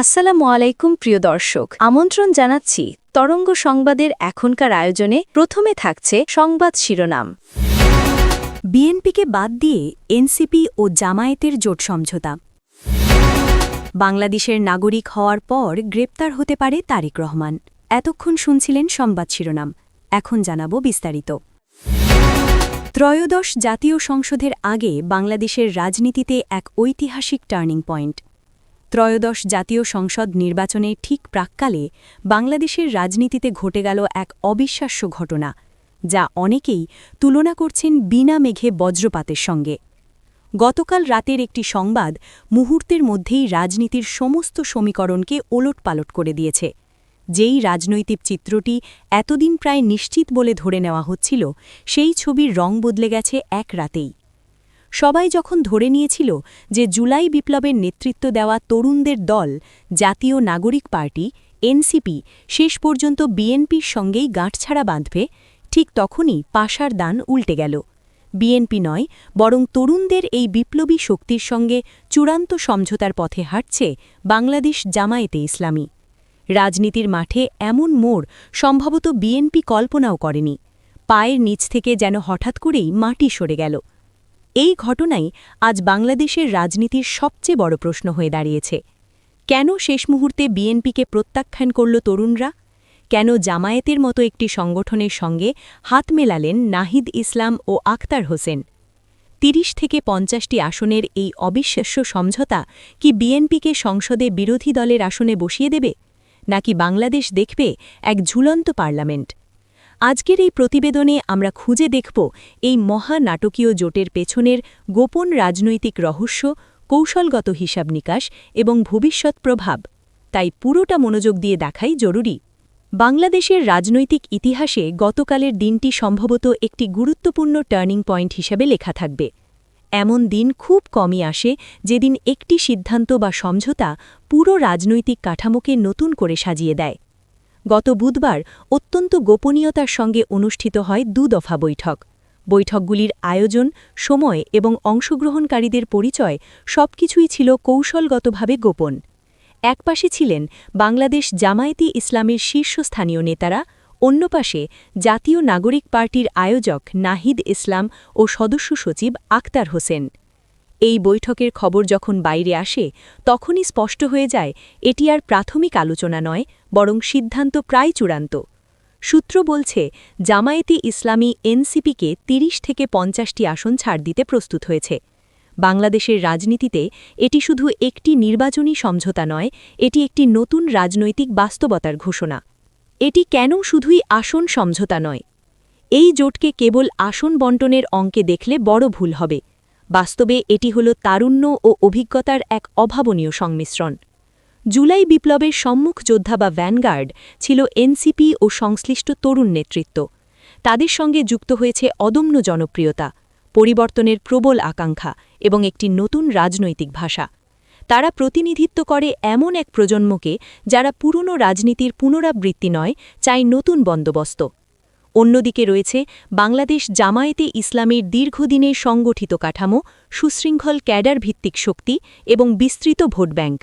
আসসালামু আলাইকুম, প্রিয় দর্শক। আমন্ত্রণ জানাচ্ছি তরঙ্গ সংবাদের এখনকার আয়োজনে। প্রথমে থাকছে সংবাদ শিরোনাম। বিএনপিকে বাদ দিয়ে এনসিপি ও জামায়াতের জোট সমঝোতা। বাংলাদেশের নাগরিক হওয়ার পর গ্রেপ্তার হতে পারে তারেক রহমান। এতক্ষণ শুনছিলেন সংবাদ শিরোনাম। এখন জানাব বিস্তারিত। ত্রয়োদশ জাতীয় সংসদের আগে বাংলাদেশের রাজনীতিতে এক ঐতিহাসিক টার্নিং পয়েন্ট। ত্রয়োদশ জাতীয় সংসদ নির্বাচনে ঠিক প্রাক্কালে বাংলাদেশের রাজনীতিতে ঘটে গেল এক অবিশ্বাস্য ঘটনা, যা অনেকেই তুলনা করছেন বিনা মেঘে বজ্রপাতের সঙ্গে। গতকাল রাতের একটি সংবাদ মুহূর্তের মধ্যেই রাজনীতির সমস্ত সমীকরণকে ওলটপালট করে দিয়েছে। যেই রাজনৈতিক চিত্রটি এতদিন প্রায় নিশ্চিত বলে ধরে নেওয়া হচ্ছিল, সেই ছবির রং বদলে গেছে এক রাতেই। সবাই যখন ধরে নিয়েছিল যে জুলাই বিপ্লবের নেতৃত্ব দেওয়া তরুণদের দল, জাতীয় নাগরিক পার্টি, এনসিপি, শেষ পর্যন্ত বিএনপির সঙ্গেই গাঁটছাড়া বাঁধবে, ঠিক তখনই পাশার দান উল্টে গেল। বিএনপি নয়, বরং তরুণদের এই বিপ্লবী শক্তির সঙ্গে চূড়ান্ত সমঝোতার পথে হাঁটছে বাংলাদেশ জামায়েতে ইসলামী। রাজনীতির মাঠে এমন মোড় সম্ভবত বিএনপি কল্পনাও করেনি। পায়ের নিচ থেকে যেন হঠাৎ করেই মাটি সরে গেল। এই ঘটনাই আজ বাংলাদেশের রাজনীতির সবচেয়ে বড় প্রশ্ন হয়ে দাঁড়িয়েছে। কেন শেষ মুহূর্তে বিএনপিকে প্রত্যাখ্যান করল তরুণরা? কেন জামায়াতের মতো একটি সংগঠনের সঙ্গে হাত মেলালেন নাহিদ ইসলাম ও আখতার হোসেন? তিরিশ থেকে পঞ্চাশটি আসনের এই অবিশ্বাস্য সমঝোতা কি বিএনপিকে সংসদে বিরোধী দলের আসনে বসিয়ে দেবে? নাকি বাংলাদেশ দেখবে এক ঝুলন্ত পার্লামেন্ট? আজকের এই প্রতিবেদনে আমরা খুঁজে দেখব এই মহা নাটকীয় জোটের পেছনের গোপন রাজনৈতিক রহস্য, কৌশলগত হিসাব নিকাশ এবং ভবিষ্যৎ প্রভাব। তাই পুরোটা মনোযোগ দিয়ে দেখাই জরুরি। বাংলাদেশের রাজনৈতিক ইতিহাসে গতকালের দিনটি সম্ভবত একটি গুরুত্বপূর্ণ টার্নিং পয়েন্ট হিসেবে লেখা থাকবে। এমন দিন খুব কমই আসে যেদিন একটি সিদ্ধান্ত বা সমঝোতা পুরো রাজনৈতিক কাঠামোকে নতুন করে সাজিয়ে দেয়। গত বুধবার অত্যন্ত গোপনীয়তার সঙ্গে অনুষ্ঠিত হয় দু দফা বৈঠক। বৈঠকগুলির আয়োজন, সময় এবং অংশগ্রহণকারীদের পরিচয় সবকিছুই ছিল কৌশলগতভাবে গোপন। একপাশে ছিলেন বাংলাদেশ জামায়াতি ইসলামের শীর্ষস্থানীয় নেতারা, অন্য পাশে জাতীয় নাগরিক পার্টির আয়োজক নাহিদ ইসলাম ও সদস্য সচিব আক্তার হোসেন। এই বৈঠকের খবর যখন বাইরে আসে, তখনই স্পষ্ট হয়ে যায়, এটি আর প্রাথমিক আলোচনা নয়, বরং সিদ্ধান্ত প্রায় চূড়ান্ত। সূত্র বলছে, জামায়াতি ইসলামী এনসিপিকে ৩০ থেকে পঞ্চাশটি আসন ছাড় দিতে প্রস্তুত হয়েছে। বাংলাদেশের রাজনীতিতে এটি শুধু একটি নির্বাচনী সমঝোতা নয়, এটি একটি নতুন রাজনৈতিক বাস্তবতার ঘোষণা। এটি কেন শুধুই আসন সমঝোতা নয়? এই জোটকে কেবল আসন বন্টনের অঙ্কে দেখলে বড় ভুল হবে। বাস্তবে এটি হল তারুণ্য ও অভিজ্ঞতার এক অভাবনীয় সংমিশ্রণ। জুলাই বিপ্লবের সম্মুখ যোদ্ধা বা ভ্যানগার্ড ছিল এনসিপি ও সংশ্লিষ্ট তরুণ নেতৃত্ব। তাদের সঙ্গে যুক্ত হয়েছে অদম্য জনপ্রিয়তা, পরিবর্তনের প্রবল আকাঙ্ক্ষা এবং একটি নতুন রাজনৈতিক ভাষা। তারা প্রতিনিধিত্ব করে এমন এক প্রজন্মকে যারা পুরনো রাজনীতির পুনরাবৃত্তি নয়, চাই নতুন বন্দোবস্ত। অন্যদিকে রয়েছে বাংলাদেশ জামায়াতে ইসলামের দীর্ঘদিনের সংগঠিত কাঠামো, সুশৃঙ্খল ক্যাডার ভিত্তিক শক্তি এবং বিস্তৃত ভোট ব্যাংক।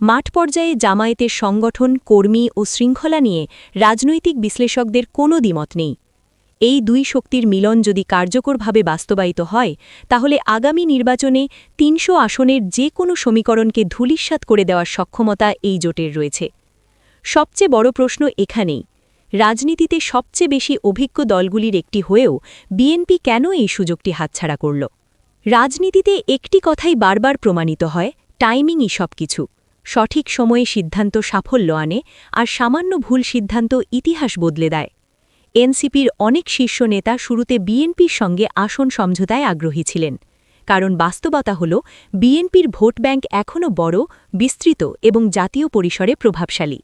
মাঠ পর্যায়ে জামায়াতের সংগঠন, কর্মী ও শৃঙ্খলা নিয়ে রাজনৈতিক বিশ্লেষকদের কোনো দ্বিমত নেই। এই দুই শক্তির মিলন যদি কার্যকরভাবে বাস্তবায়িত হয়, তাহলে আগামী নির্বাচনে তিনশো আসনের যে কোনো সমীকরণকে ধূলিস্বাত করে দেওয়ার সক্ষমতা এই জোটের রয়েছে। সবচেয়ে বড় প্রশ্ন এখানেই রাজনীতিতে সবচেয়ে বেশি অভিজ্ঞ দলগুলির একটি হয়েও বিএনপি কেন এই সুযোগটি হাতছাড়া করল? রাজনীতিতে একটি কথাই বারবার প্রমাণিত হয়, টাইমিংই সব কিছু সঠিক সময়ে সিদ্ধান্ত সাফল্য আনে আর সামান্য ভুল সিদ্ধান্ত ইতিহাস বদলে দেয়। এনসিপির অনেক শীর্ষ নেতা শুরুতে বিএনপির সঙ্গে আসন সমঝোতায় আগ্রহী ছিলেন। কারণ বাস্তবতা হল, বিএনপির ভোট ব্যাংক এখনও বড়, বিস্তৃত এবং জাতীয় পরিসরে প্রভাবশালী।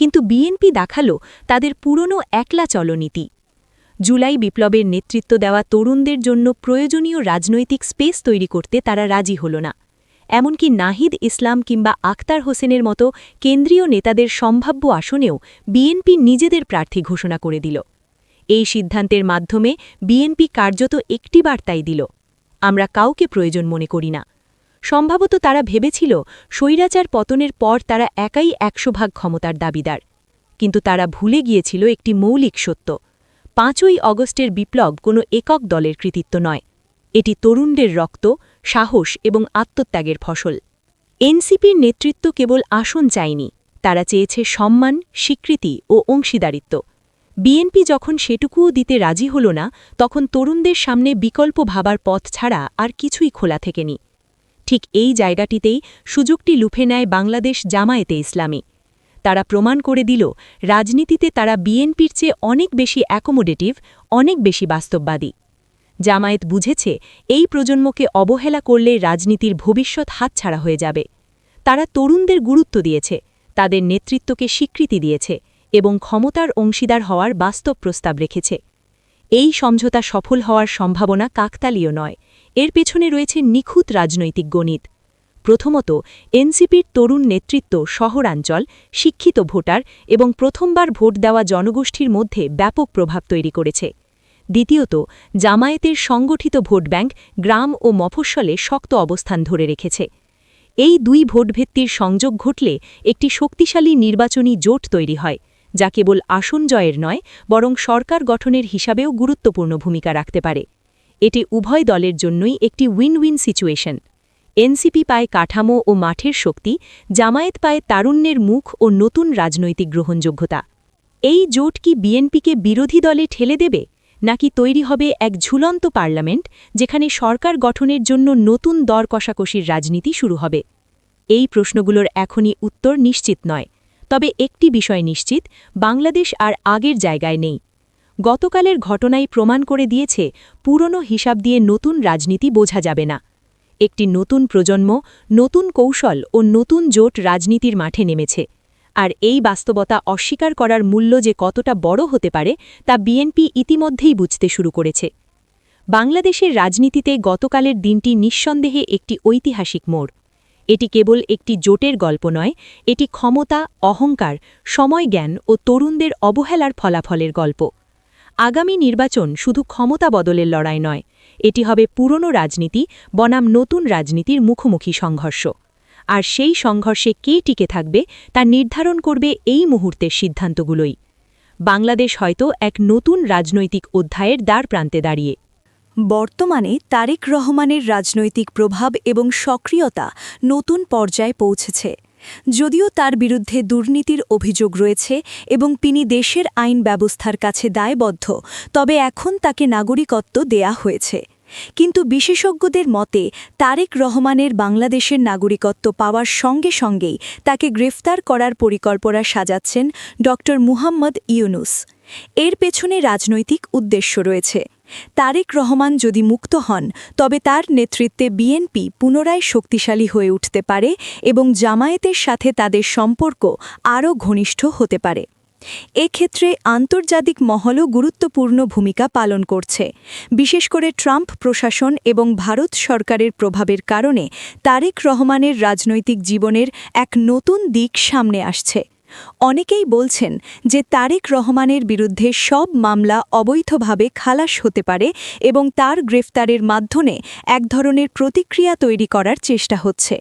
কিন্তু বিএনপি দেখাল তাদের পুরনো একলা চলনীতি। জুলাই বিপ্লবের নেতৃত্ব দেওয়া তরুণদের জন্য প্রয়োজনীয় রাজনৈতিক স্পেস তৈরি করতে তারা রাজি হল না। এমনকি নাহিদ ইসলাম কিংবা আক্তার হোসেনের মতো কেন্দ্রীয় নেতাদের সম্ভাব্য আসনেও বিএনপি নিজেদের প্রার্থী ঘোষণা করে দিল। এই সিদ্ধান্তের মাধ্যমে বিএনপি কার্যত একটি বার্তাই দিল, আমরা কাউকে প্রয়োজন মনে করি না। সম্ভবত তারা ভেবেছিল স্বৈরাচার পতনের পর তারা একাই একশো ভাগ ক্ষমতার দাবিদার। কিন্তু তারা ভুলে গিয়েছিল একটি মৌলিক সত্য। পাঁচই অগস্টের বিপ্লব কোনো একক দলের কৃতিত্ব নয়। এটি তরুণদের রক্ত, সাহস এবং আত্মত্যাগের ফসল। এনসিপির নেতৃত্ব কেবল আসন চায়নি, তারা চেয়েছে সম্মান, স্বীকৃতি ও অংশীদারিত্ব। বিএনপি যখন সেটুকুও দিতে রাজি হল না, তখন তরুণদের সামনে বিকল্প ভাবার পথ ছাড়া আর কিছুই খোলা থেকেনি। ঠিক এই জায়গাটিতেই সুযোগটি লুফে নেয় বাংলাদেশ জামায়াতে ইসলামী। তারা প্রমাণ করে দিল, রাজনীতিতে তারা বিএনপির চেয়ে অনেক বেশি অ্যাকোমোডেটিভ, অনেক বেশি বাস্তববাদী। জামায়াত বুঝেছে, এই প্রজন্মকে অবহেলা করলে রাজনীতির ভবিষ্যৎ হাতছাড়া হয়ে যাবে। তারা তরুণদের গুরুত্ব দিয়েছে, তাদের নেতৃত্বকে স্বীকৃতি দিয়েছে এবং ক্ষমতার অংশীদার হওয়ার বাস্তব প্রস্তাব রেখেছে। এই সমঝোতা সফল হওয়ার সম্ভাবনা কাকতালীয় নয়। এর পেছনে রয়েছে নিখুঁত রাজনৈতিক গণিত। প্রথমত, এনসিপির তরুণ নেতৃত্ব শহরাঞ্চল, শিক্ষিত ভোটার এবং প্রথমবার ভোট দেওয়া জনগোষ্ঠীর মধ্যে ব্যাপক প্রভাব তৈরি করেছে। দ্বিতীয়ত, জামায়াতের সংগঠিত ভোট ব্যাংক গ্রাম ও মফস্বলে শক্ত অবস্থান ধরে রেখেছে। এই দুই ভোটভিত্তির সংযোগ ঘটলে একটি শক্তিশালী নির্বাচনী জোট তৈরি হয়, যা কেবল আসন জয়ের নয়, বরং সরকার গঠনের হিসাবেও গুরুত্বপূর্ণ ভূমিকা রাখতে পারে। এটি উভয় দলের জন্যই একটি উইন উইন সিচুয়েশন। এনসিপি পায় কাঠামো ও মাঠের শক্তি, জামায়াত পায় তারুণ্যের মুখ ও নতুন রাজনৈতিক গ্রহণযোগ্যতা। এই জোট কি বিএনপিকে বিরোধী দলে ঠেলে দেবে, নাকি তৈরি হবে এক ঝুলন্ত পার্লামেন্ট, যেখানে সরকার গঠনের জন্য নতুন দর কষাকষির রাজনীতি শুরু হবে? এই প্রশ্নগুলোর এখনই উত্তর নিশ্চিত নয়, তবে একটি বিষয় নিশ্চিত, বাংলাদেশ আর আগের জায়গায় নেই। গতকালের ঘটনাই প্রমাণ করে দিয়েছে, পুরনো হিসাব দিয়ে নতুন রাজনীতি বোঝা যাবে না। একটি নতুন প্রজন্ম, নতুন কৌশল ও নতুন জোট রাজনীতির মাঠে নেমেছে। আর এই বাস্তবতা অস্বীকার করার মূল্য যে কতটা বড় হতে পারে, তা বিএনপি ইতিমধ্যেই বুঝতে শুরু করেছে। বাংলাদেশের রাজনীতিতে গতকালের দিনটি নিঃসন্দেহে একটি ঐতিহাসিক মোড়। এটি কেবল একটি জোটের গল্প নয়, এটি ক্ষমতা, অহংকার, সময়জ্ঞান ও তরুণদের অবহেলার ফলাফলের গল্প। আগামী নির্বাচন শুধু ক্ষমতা বদলের লড়াই নয়, এটি হবে পুরনো রাজনীতি, বনাম নতুন রাজনীতির মুখোমুখি সংঘর্ষ। আর সেই সংঘর্ষে কে টিকে থাকবে তা নির্ধারণ করবে এই মুহূর্তের সিদ্ধান্তগুলোই। বাংলাদেশ হয়তো এক নতুন রাজনৈতিক অধ্যায়ের দ্বার প্রান্তে দাঁড়িয়ে। বর্তমানে তারেক রহমানের রাজনৈতিক প্রভাব এবং সক্রিয়তা নতুন পর্যায়ে পৌঁছেছে। যদিও তার বিরুদ্ধে দুর্নীতির অভিযোগ রয়েছে এবং তিনি দেশের আইন ব্যবস্থার কাছে দায়বদ্ধ, তবে এখন তাকে নাগরিকত্ব দেয়া হয়েছে। কিন্তু বিশেষজ্ঞদের মতে, তারেক রহমানের বাংলাদেশের নাগরিকত্ব পাওয়ার সঙ্গে সঙ্গেই তাকে গ্রেফতার করার পরিকল্পনা সাজাচ্ছেন ড. মুহাম্মদ ইউনুস। এর পেছনে রাজনৈতিক উদ্দেশ্য রয়েছে। তারেক রহমান যদি মুক্ত হন, তবে তার নেতৃত্বে বিএনপি পুনরায় শক্তিশালী হয়ে উঠতে পারে এবং জামায়াতের সাথে তাদের সম্পর্ক আরও ঘনিষ্ঠ হতে পারে। এক্ষেত্রে আন্তর্জাতিক মহলও গুরুত্বপূর্ণ ভূমিকা পালন করছে। বিশেষ করে ট্রাম্প প্রশাসন এবং ভারত সরকারের প্রভাবের কারণে তারেক রহমানের রাজনৈতিক জীবনের এক নতুন দিক সামনে আসছে। অনেকেই বলছেন যে তারেক রহমানের বিরুদ্ধে সব মামলা অবৈধভাবে খালাস হতে পারে এবং তার গ্রেফতারের মাধ্যমে এক ধরনের প্রতিক্রিয়া তৈরি করার চেষ্টা হচ্ছে।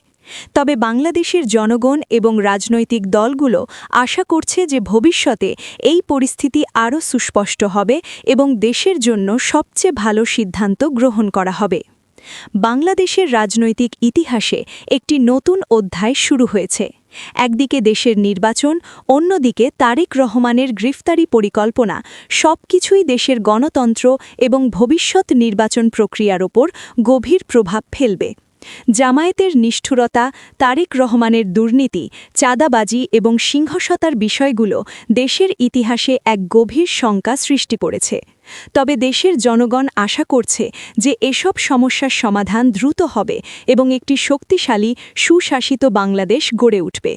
তবে বাংলাদেশের জনগণ এবং রাজনৈতিক দলগুলো আশা করছে যে ভবিষ্যতে এই পরিস্থিতি আরও সুস্পষ্ট হবে এবং দেশের জন্য সবচেয়ে ভালো সিদ্ধান্ত গ্রহণ করা হবে। বাংলাদেশের রাজনৈতিক ইতিহাসে একটি নতুন অধ্যায় শুরু হয়েছে। একদিকে দেশের নির্বাচন, অন্যদিকে তারেক রহমানের গ্রেফতারি পরিকল্পনা, সবকিছুই দেশের গণতন্ত্র এবং ভবিষ্যৎ নির্বাচন প্রক্রিয়ার ওপর গভীর প্রভাব ফেলবে। জামায়াতের নিষ্ঠুরতা, তারেক রহমানের দুর্নীতি, চাঁদাবাজি এবং সিংহসতার বিষয়গুলো দেশের ইতিহাসে এক গভীর শঙ্কা সৃষ্টি করেছে। তবে দেশের জনগণ আশা করছে যে এসব সমস্যার সমাধান দ্রুত হবে এবং একটি শক্তিশালী, সুশাসিত বাংলাদেশ গড়ে উঠবে।